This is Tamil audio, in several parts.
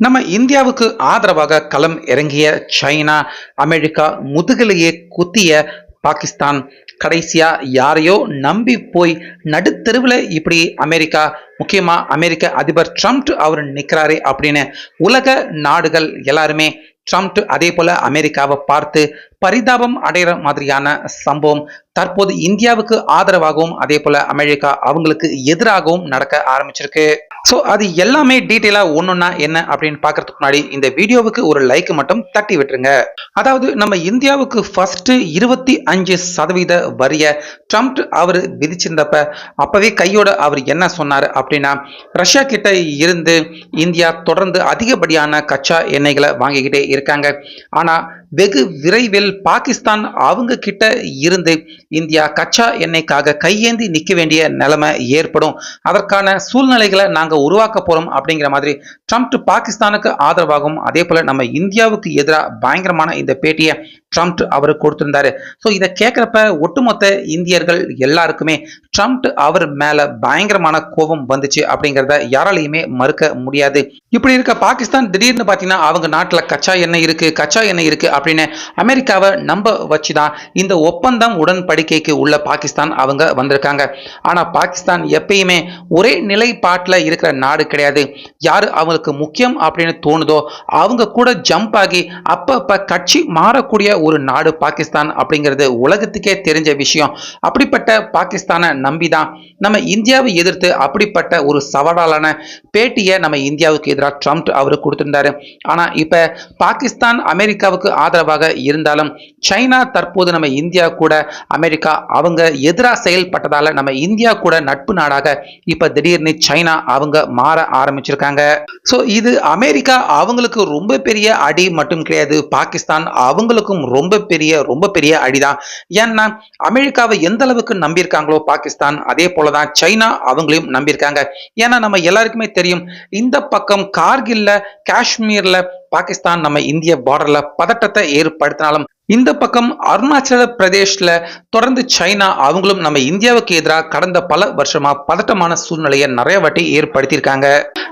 நம்ம இந்தியாவுக்கு ஆதரவாக களம் இறங்கிய சைனா அமெரிக்கா முதுகிலேயே குத்திய பாகிஸ்தான். கடைசியா யாரையோ நம்பி போய் நடுத்தெருவில் இப்படி அமெரிக்கா முக்கியமா அமெரிக்க அதிபர் ட்ரம்ப் அவர் நிற்கிறாரே அப்படின்னு உலக நாடுகள் எல்லாருமே ட்ரம்ப் அதே போல அமெரிக்காவை பார்த்து பரிதாபம் அடைகிற மாதிரியான சம்பவம். தற்போது இந்தியாவுக்கு ஆதரவாகவும் அதே போல அமெரிக்கா அவங்களுக்கு எதிராகவும் நடக்க ஆரம்பிச்சிருக்கு. ஸோ அது எல்லாமே டீட்டெயிலாக ஒன்றுன்னா என்ன அப்படின்னு பார்க்கறதுக்கு முன்னாடி இந்த வீடியோவுக்கு ஒரு லைக் மட்டும் தட்டி விட்டுருங்க. அதாவது நம்ம இந்தியாவுக்கு ஃபஸ்ட்டு இருபத்தி அஞ்சு சதவீத வரிய ட்ரம்ப் அவர் விதிச்சிருந்தப்ப அப்போவே கையோட அவர் என்ன சொன்னார் அப்படின்னா ரஷ்யா கிட்ட இருந்து இந்தியா தொடர்ந்து அதிகப்படியான கச்சா எண்ணெய்களை வாங்கிக்கிட்டே இருக்காங்க. ஆனால் வெகு விரைவில் பாகிஸ்தான் அவங்க கிட்ட இருந்து இந்தியா கச்சா எண்ணெய்க்காக கையேந்தி நிற்க வேண்டிய நிலைமை ஏற்படும். அதற்கான சூழ்நிலைகளை நாங்கள் உருவாக்க போறோம் அப்படிங்கிற மாதிரி ட்ரம்ப் பாகிஸ்தானுக்கு ஆதரவாகவும் அதே போல நம்ம இந்தியாவுக்கு எதிராக பயங்கரமான இந்த பேட்டியை ட்ரம்ப் அவர் கொடுத்திருந்தாரு. ஸோ இதை கேட்குறப்ப ஒட்டுமொத்த இந்தியர்கள் எல்லாருக்குமே ட்ரம்ப் அவர் மேலே பயங்கரமான கோபம் வந்துச்சு அப்படிங்கிறத யாராலையுமே மறுக்க முடியாது. இப்படி இருக்க பாகிஸ்தான் திடீர்னு பார்த்தீங்கன்னா அவங்க நாட்டில் கச்சா எண்ணெய் இருக்குது கச்சா எண்ணெய் இருக்குது அப்படின்னு அமெரிக்கா அமெரிக்காவை நம்ப வச்சு தான் இந்த ஒப்பந்தம் உடன்படிக்கைக்கு உள்ள பாகிஸ்தான் அவங்க வந்திருக்காங்க. ஆனால் பாகிஸ்தான் எப்பயுமே ஒரே நிலைப்பாட்டில் இருக்கிற நாடு கிடையாது. யார் அவங்களுக்கு முக்கியம் அப்படின்னு தோணுதோ அவங்க கூட ஜம்ப் ஆகி அப்பப்போ கட்சி மாறக்கூடிய ஒரு நாடு பாகிஸ்தான் அப்படிங்கிறது உலகத்துக்கே தெரிஞ்ச விஷயம். அப்படிப்பட்ட பாகிஸ்தானை நம்பி தான் நம்ம இந்தியாவை எதிர்த்து அப்படிப்பட்ட ஒரு சவாலான பேட்டியை நம்ம இந்தியாவுக்கு எதிராக ட்ரம்ப் அவர் கொடுத்திருந்தாரு. ஆனால் இப்போ பாகிஸ்தான் அமெரிக்காவுக்கு ஆதரவாக இருந்தாலும் சைனா தற்போது நம்ம இந்தியா கூட அமெரிக்கா அவங்க எதிராக செயல்பட்டதால நம்ம இந்தியா கூட நட்பு நாடாக இப்ப திடீர்னு சைனா அவங்க மாற ஆரம்பிச்சிருக்காங்க. ஸோ இது அமெரிக்கா அவங்களுக்கு ரொம்ப பெரிய அடி மட்டும் கிடையாது பாகிஸ்தான் அவங்களுக்கும் ரொம்ப பெரிய ரொம்ப பெரிய அடிதான். ஏன்னா அமெரிக்காவை எந்த அளவுக்கு நம்பியிருக்காங்களோ பாகிஸ்தான் அதே போலதான் சைனா அவங்களையும் நம்பியிருக்காங்க. ஏன்னா நம்ம எல்லாருக்குமே தெரியும் இந்த பக்கம் கார்கில்ல காஷ்மீர்ல பாகிஸ்தான் நம்ம இந்திய பார்டர்ல பதட்டத்தை ஏற்படுத்தினாலும் இந்த பக்கம் அருணாச்சல பிரதேஷ்ல தொடர்ந்து சைனா அவங்களும் நம்ம இந்தியாவுக்கு எதிராக கடந்த பல வருஷமா பதட்டமான சூழ்நிலையை நிறைய வாட்டி ஏற்படுத்தியிருக்காங்க.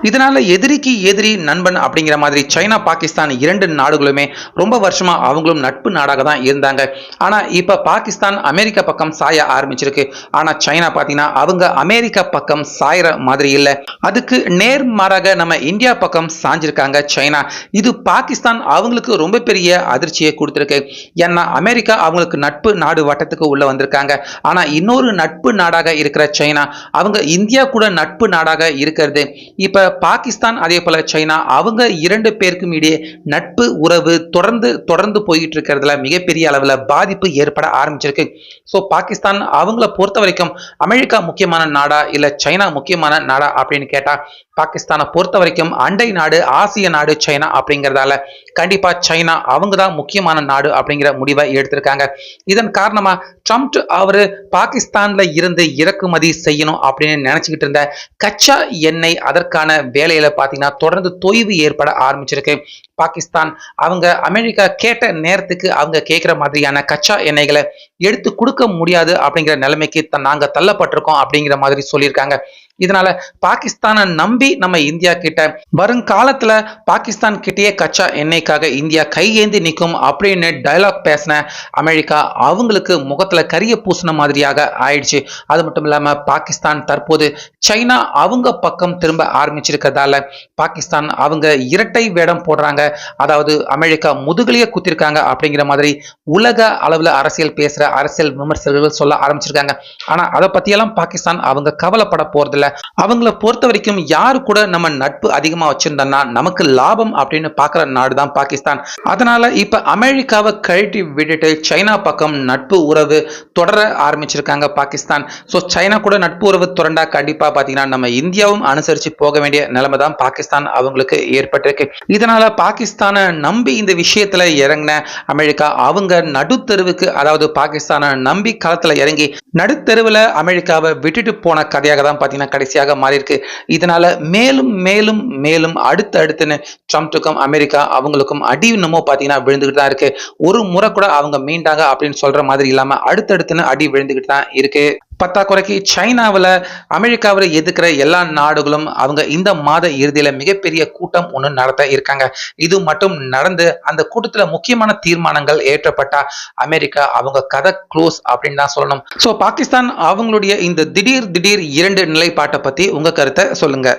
இதனால எதிரிக்கு எதிரி நண்பன் அப்படிங்கிற மாதிரி சைனா பாகிஸ்தான் இரண்டு நாடுகளுமே ரொம்ப வருஷமா அவங்களும் நட்பு நாடாக தான் இருந்தாங்க. ஆனா இப்ப பாகிஸ்தான் அமெரிக்கா பக்கம் சாய ஆரம்பிச்சிருக்கு. ஆனா சைனா பாத்தீங்கன்னா அவங்க அமெரிக்கா பக்கம் சாயற மாதிரி இல்லை. அதுக்கு நேர்மாறாக நம்ம இந்தியா பக்கம் சாஞ்சிருக்காங்க சைனா. இது பாகிஸ்தான் அவங்களுக்கு ரொம்ப பெரிய அதிர்ச்சியை கொடுத்துருக்கு. ஏன்னா அமெரிக்கா அவங்களுக்கு நட்பு நாடு வட்டத்துக்கு உள்ள வந்திருக்காங்க. ஆனா இன்னொரு நட்பு நாடாக இருக்கிற சைனா அவங்க இந்தியா கூட நட்பு நாடாக இருக்கிறது. இப்ப பாகிஸ்தான் அதே போல சைனா அவங்க இரண்டு பேருக்கும் இடையே நட்பு உறவு தொடர்ந்து தொடர்ந்து போயிட்டு இருக்கிறதுல மிகப்பெரிய அளவுல பாதிப்பு ஏற்பட ஆரம்பிச்சிருக்கு. ஸோ பாகிஸ்தான் அவங்கள பொறுத்த வரைக்கும் அமெரிக்கா முக்கியமான நாடா இல்ல சைனா முக்கியமான நாடா அப்படின்னு கேட்டா பாகிஸ்தானை பொறுத்த வரைக்கும் அண்டை நாடு ஆசிய நாடு சைனா அப்படிங்கிறதால கண்டிப்பா சைனா அவங்க தான் முக்கியமான நாடு அப்படிங்கிற முடிவை எடுத்திருக்காங்க. இதன் காரணமா ட்ரம்ப் அவரு பாகிஸ்தான்ல இருந்து இறக்குமதி செய்யணும் அப்படின்னு நினைச்சுக்கிட்டு இருந்த கச்சா எண்ணெய் அதற்கான வேலையில பாத்தீங்கன்னா தொடர்ந்து தொய்வு ஏற்பட ஆரம்பிச்சிருக்கு. பாகிஸ்தான் அவங்க அமெரிக்கா கேட்ட நேரத்துக்கு அவங்க கேட்குற மாதிரியான கச்சா எண்ணெய்களை எடுத்து கொடுக்க முடியாது அப்படிங்கிற நிலைமைக்கு த- நாங்க தள்ளப்பட்டிருக்கோம் அப்படிங்கிற மாதிரி சொல்லியிருக்காங்க. இதனால பாகிஸ்தானை நம்பி நம்ம இந்தியா கிட்ட வருங்காலத்துல பாகிஸ்தான் கிட்டேயே கச்சா எண்ணெய்க்காக இந்தியா கையேந்தி நிற்கும் அப்படின்னு டயலாக் பேசின அமெரிக்கா அவங்களுக்கு முகத்துல கரிய பூசின மாதிரியாக ஆயிடுச்சு. அது மட்டும் இல்லாம பாகிஸ்தான் தற்போது சைனா அவங்க பக்கம் திரும்ப ஆரம்பிச்சிருக்கிறதால பாகிஸ்தான் அவங்க இரட்டை வேடம் போடுறாங்க. அதாவது அமெரிக்கா முதுகலையே குத்திருக்காங்க அப்படிங்கிற மாதிரி உலக அளவில் அரசியல் பேசுற அரசியல் விமர்சகர்கள் சொல்ல ஆரம்பிச்சிருக்காங்க. ஆனா அதை பத்தியெல்லாம் பாகிஸ்தான் அவங்க கவலைப்பட போகிறதில்ல அவங்கள பொறுத்த வரைக்கும் யாரு கூட நம்ம நட்பு அதிகமா வச்சிருந்தோம்னா நமக்கு லாபம் அப்படின்னு பாக்குற நாடு தான் பாகிஸ்தான். அதனால இப்ப அமெரிக்காவை கழட்டி விட்டுட்டு சைனா பக்கம் நட்பு உறவு தொடர ஆரம்பிச்சிருக்காங்க பாகிஸ்தான். ஸோ சைனா கூட நட்பு உறவு தொடர்ந்தா கண்டிப்பா பாத்தீங்கன்னா நம்ம இந்தியாவும் அனுசரிச்சு போக வேண்டிய நிலைமை தான் பாகிஸ்தான் அவங்களுக்கு ஏற்பட்டிருக்கு. இதனால பாகிஸ்தானை நம்பி இந்த விஷயத்துல இறங்கின அமெரிக்கா அவங்க நடுத்தருவுக்கு அதாவது பாகிஸ்தானை நம்பி களத்துல இறங்கி நடுத்தருவுல அமெரிக்காவை விட்டுட்டு போன கதையாக தான் பாத்தீங்கன்னா கடைசியாக மாறி இருக்கு இதனால மேலும் மேலும் மேலும் அடுத்து அடுத்துன்னு ட்ரம்ப்டுக்கும் அமெரிக்கா அவங்களுக்கும் அடி இன்னமோ பாத்தீங்கன்னா விழுந்துகிட்டு தான் இருக்கு. ஒரு முறை கூட அவங்க மீண்டாங்க அப்படின்னு சொல்ற மாதிரி இல்லாம அடுத்தடுத்துன்னு அடி விழுந்துகிட்டு தான் இருக்கு. பத்தாக்குறைக்கு சைனாவில் அமெரிக்காவில் எதிர்க்கிற எல்லா நாடுகளும் அவங்க இந்த மாத இறுதியில் மிகப்பெரிய கூட்டம் ஒன்று நடத்த இருக்காங்க. இது மட்டும் நடந்து அந்த கூட்டத்தில் முக்கியமான தீர்மானங்கள் ஏற்றப்பட்டா அமெரிக்கா அவங்க கதை க்ளோஸ் அப்படின்னு தான் சொல்லணும். ஸோ பாகிஸ்தான் அவங்களுடைய இந்த திடீர் திடீர் இரண்டு நிலைப்பாட்டை பற்றி உங்கள் கருத்தை சொல்லுங்க.